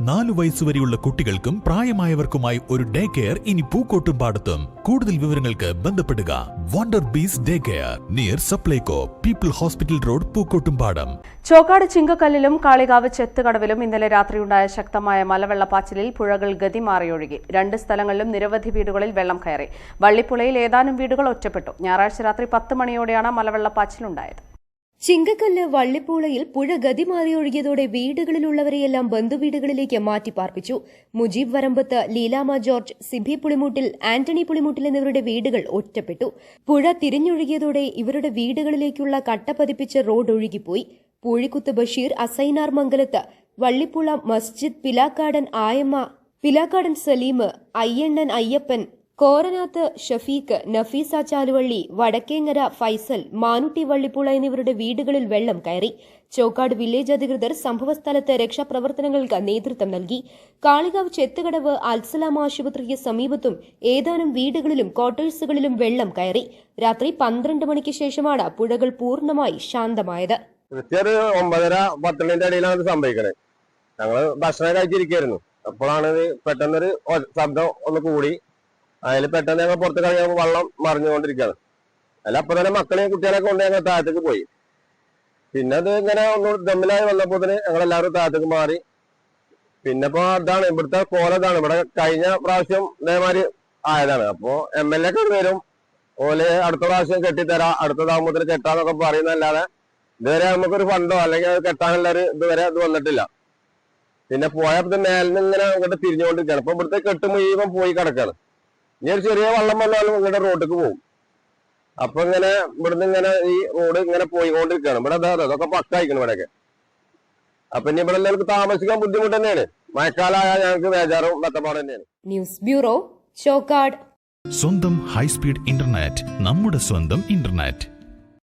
നാലു വയസ്സുവരെയുള്ള കുട്ടികൾക്കും പ്രായമായവർക്കുമായി ഒരു ഡേ കെയർ ഇനി പൂക്കോട്ടും പാടത്തും. കൂടുതൽ വിവരങ്ങൾക്ക് ബന്ധപ്പെടുക. Wonder Bees day care near Supplyco people hospital road പൂക്കോട്ടും പാടം. ചോക്കാട് ചിങ്കക്കല്ലിലും കാളികാവ് ചെത്തുകടവിലും ഇന്നലെ രാത്രിയുണ്ടായ ശക്തമായ മലവെള്ളപ്പാച്ചിലിൽ പുഴകൾ ഗതി മാറിയൊഴുകി രണ്ട് സ്ഥലങ്ങളിലും നിരവധി വീടുകളിൽ വെള്ളം കയറി. വള്ളിപ്പുഴയിൽ ഏതാനും വീടുകൾ ഒറ്റപ്പെട്ടു. ഞായറാഴ്ച രാത്രി പത്ത് മണിയോടെയാണ് മലവെള്ളപ്പാച്ചിലുണ്ടായത്. ചിങ്കക്കല്ല് വള്ളിപ്പൂളയിൽ പുഴ ഗതി മാറിയൊഴുകിയതോടെ വീടുകളിലുള്ളവരെയെല്ലാം ബന്ധുവീടുകളിലേക്ക് മാറ്റി പാർപ്പിച്ചു മുജീബ് വരമ്പത്ത് ലീലാമ ജോർജ് സിബി പുളിമൂട്ടിൽ ആന്റണി പുളിമൂട്ടിൽ എന്നിവരുടെ വീടുകൾ ഒറ്റപ്പെട്ടു. പുഴ തിരിഞ്ഞൊഴുകിയതോടെ ഇവരുടെ വീടുകളിലേക്കുള്ള കട്ട പതിപ്പിച്ച റോഡ് ഒഴുകിപ്പോയി. പൂഴിക്കുത്ത് ബഷീർ അസൈനാർ മംഗലത്ത് വള്ളിപ്പുള മസ്ജിദ് പിലാക്കാടൻ ആയമ്മ പിലാക്കാടൻ സലീം അയ്യണ്ണൻ അയ്യപ്പൻ കോരനാത്ത് ഷഫീഖ് നഫീസ ചാലുവള്ളി വടക്കേങ്ങര ഫൈസൽ മാനുട്ടി വള്ളിപ്പുള എന്നിവരുടെ വീടുകളിൽ വെള്ളം കയറി. ചോക്കാട് വില്ലേജ് അധികൃതർ സംഭവസ്ഥലത്ത് രക്ഷാപ്രവർത്തനങ്ങൾക്ക് നേതൃത്വം നൽകി. കാളികാവ് ചെത്തുകടവ് അൽസലാം ആശുപത്രിക്ക് സമീപത്തും ഏതാനും വീടുകളിലും ക്വാർട്ടേഴ്സുകളിലും വെള്ളം കയറി. രാത്രി പന്ത്രണ്ട് മണിക്ക് ശേഷമാണ് പുഴകൾ പൂർണമായി ശാന്തമായത്. കൃത്യം ഇടയിലാണ് ഞങ്ങൾ ഭക്ഷണം കഴിച്ചിരിക്കുന്നു അപ്പോഴാണ് പെട്ടെന്നൊരു ശബ്ദം ഒന്ന് കൂടി അതിൽ പെട്ടെന്ന് ഞങ്ങൾ പുറത്ത് കളിയാ വെള്ളം മറിഞ്ഞുകൊണ്ടിരിക്കുകയാണ് അതിൽ അപ്പൊ തന്നെ മക്കളെയും കുട്ടികളെയും കൊണ്ട് ഞങ്ങൾ താഴത്തേക്ക് പോയി. പിന്നെ അത് ഇങ്ങനെ ഒന്ന് ദമ്മിലായി വന്നപ്പോൾ തന്നെ ഞങ്ങൾ എല്ലാവരും താഴത്തേക്ക് മാറി. പിന്നെ ഇപ്പൊ അതാണ് ഇവിടുത്തെ കോലതാണ് ഇവിടെ കഴിഞ്ഞ പ്രാവശ്യം ഇതേമാതിരി ആയതാണ്. അപ്പോ എം എൽ എ ഒക്കെ വരും. ഓൽ അടുത്ത പ്രാവശ്യം കെട്ടിത്തരാ. അടുത്ത താമസത്തിൽ കെട്ടാന്നൊക്കെ പറയുന്നല്ലാതെ ഇതുവരെ നമുക്കൊരു ഫണ്ടോ അല്ലെങ്കിൽ അത് കെട്ടാനുള്ള ഒരു ഇതുവരെ അത് വന്നിട്ടില്ല. പിന്നെ പോയപ്പോ മേലിന് ഇങ്ങനെ അങ്ങോട്ട് തിരിഞ്ഞുകൊണ്ടിരിക്കുകയാണ്. ഇപ്പൊ ഇവിടുത്തെ കെട്ട് മുഴുവൻ പോയി കിടക്കാണ് ഇനി ഒരു ചെറിയ വള്ളം വന്നാലും ഇങ്ങോട്ട് റോഡിലേക്ക് പോകും അപ്പൊ ഇങ്ങനെ ഇവിടുന്ന് ഇങ്ങനെ ഈ റോഡ് ഇങ്ങനെ പോയിക്കൊണ്ടിരിക്കുകയാണ് ഇവിടെ അതാ അതൊക്കെ പക്കായിക്കണം ഇവിടെയൊക്കെ. അപ്പൊ ഇനി ഇവിടെ എല്ലാവർക്കും താമസിക്കാൻ ബുദ്ധിമുട്ട് തന്നെയാണ് മഴക്കാലമായ ഞങ്ങൾക്ക് വേജാറും വെത്തപ്പാട് തന്നെയാണ്. News bureau Chokkad. സ്വന്തം ഹൈസ്പീഡ് ഇന്റർനെറ്റ് നമ്മുടെ സ്വന്തം ഇന്റർനെറ്റ്.